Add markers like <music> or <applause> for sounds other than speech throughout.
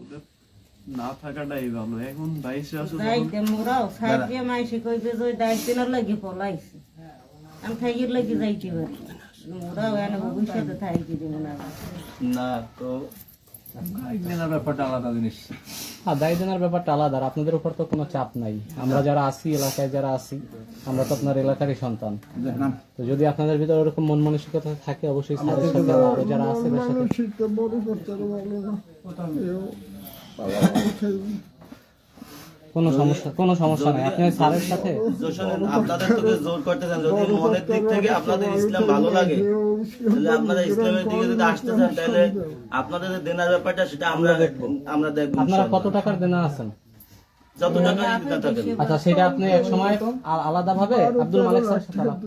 ওদের না থাকাটাই ভালো। এখন বাইশে আসো যখন দাইতে মোরাও সাইড দিয়ে মাইসে কইবে যে দাইতে না লাগি পলাইছে। আমি লাগি যাইতে পারি। মোরাও এনে ভবিষ্যতে দিব না। না তো দেনার ব্যাপারটা আলাদা জিনিস। হ্যাঁ দায় ব্যাপারটা আলাদা আপনাদের উপর তো কোনো চাপ নাই। আমরা যারা আছি এলাকায় যারা আছি আমরা তো আপনার এলাকারই সন্তান। তো যদি আপনাদের ভিতরে ওরকম মন মানসিকতা থাকে অবশ্যই যারা আছে <laughs> কোনো সমস্যা কোনো সমস্যা নাই। আপনি স্যারের সাথে আপনাদের তোকে জোর করতে চান। যদি মনের দিক থেকে আপনাদের ইসলাম ভালো লাগে তাহলে আপনারা ইসলামের দিকে যদি আসতে চান তাহলে আপনাদের যে দেনার ব্যাপারটা সেটা আমরা দেখব আমরা দেখব আপনারা কত। টাকার দেনা আছেন যত টাকা দিতে থাকেন আচ্ছা সেটা আপনি এক সময় আলাদা ভাবে আব্দুল মালিক স্যারের সাথে আলাপ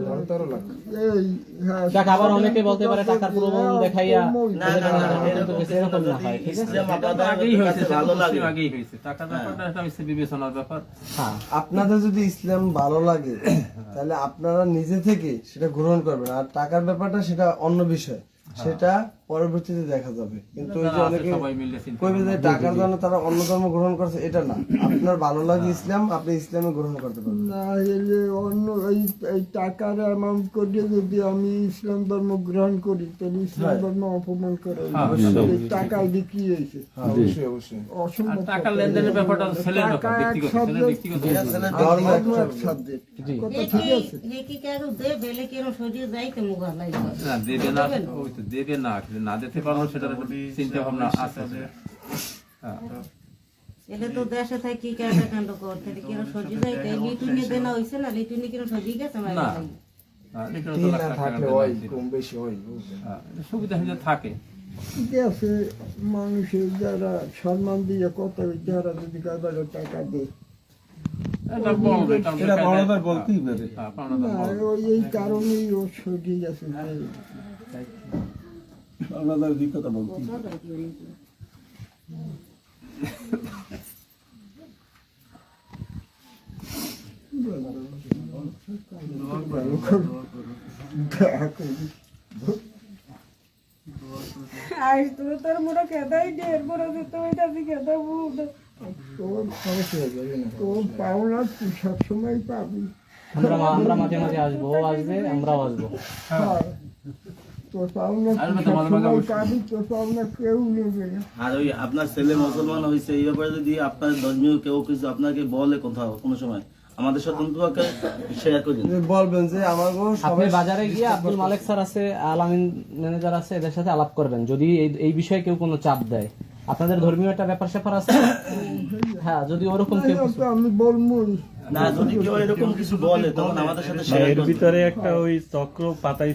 হ্যাঁ দেখ আবার অনেকে বলতে পারে টাকার প্রলোভন দেখাইয়া না না না না, কিন্তু এরকম এরকম না হয় ঠিক আছে? ইসলাম আপনাদের আগেই হয়েছে কাছে ভালো লাগে। আগেই হয়েছে। টাকার ব্যাপারটা একটা হচ্ছে বিবেচনার ব্যাপার। হ্যাঁ। আপনাদের যদি ইসলাম ভালো লাগে তাহলে আপনারা নিজে থেকে সেটা গ্রহণ করবেন। আর টাকার ব্যাপারটা সেটা অন্য বিষয়। সেটা পরবর্তীতে দেখা যাবে। কিন্তু ওই যে অনেকে সবাই মিলে কইবে যে টাকার জন্য তারা অন্য ধর্ম গ্রহণ করছে এটা না। আপনার ভালো লাগে ইসলাম আপনি ইসলামে গ্রহণ করতে পারবেন না অন্য এই টাকার অ্যামাউন্ট করে যদি আমি ইসলাম ধর্ম গ্রহণ করি তাহলে ইসলাম ধর্ম অপমান করে এই টাকায় বিক্রি হয়েছে? অবশ্যই অবশ্যই। আর অসম্ভব টাকার লেনদেনের ব্যাপারটা ব্যক্তিগত ধর্ম এক সাবজেক্ট। জি। কথা ঠিক আছে? দেবে না ওই তো দেবে না না দিতে পারব সেটার চিন্তা ভাবনা আছে হ্যাঁ। তো দেশে থাকি কাটা কাণ্ড করতে কেন সজিয়ে যাইতে লিটুনি দেনা হইছে না? লিটুনি কেন সজিয়ে গেছে না। মাইরা হ্যাঁ, হয় হয় হ্যাঁ, এটা সুবিধা থাকে। মানুষের যারা সম্মান দিয়ে কত যারা যদি কারও টাকা দেয়। এটা বলতেই পারে। হ্যাঁ। ওই কারণেই ও সজি গেছে। আপনাদের অভিজ্ঞতা বলতেই আজ তুমি তোর মোরা কেদাই ঢের বড় দিতে হইতাছি কেদা বুদ তোর তোর পাওনা তুই সবসময় পাবি। আমরা আমরা মাঝে মাঝে আসব ও আসবে আমরাও আসব। হ্যাঁ। তোর পাওনা তুই আসবে তো মাঝে মাঝে সবসময় অবশ্যই। পাবি তোর পাওনা কেউ নেবে না। আর ওই আপনার ছেলে মুসলমান হয়েছে এই ব্যাপারে যদি আপনার ধর্মীয় কেউ কিছু আপনাকে বলে কোথাও কোনো সময় আমাদের সাথে অন্তত শেয়ার করে দিন। বলবেন যে আমার আপনি বাজারে গিয়ে আব্দুল মালিক স্যার আছে আলামিন ম্যানেজার আছে এদের সাথে আলাপ করবেন। যদি এই বিষয়ে কেউ কোনো চাপ দেয়। আপনাদের ধর্মীয় একটা ব্যাপার স্যাপার আছে? হ্যাঁ যদি ওরকম কেউ আমি বলবই না যদি কেউ এরকম কিছু বলে তখন আমাদের সাথে শেয়ার ভিতরে একটা ওই চক্র পাতাই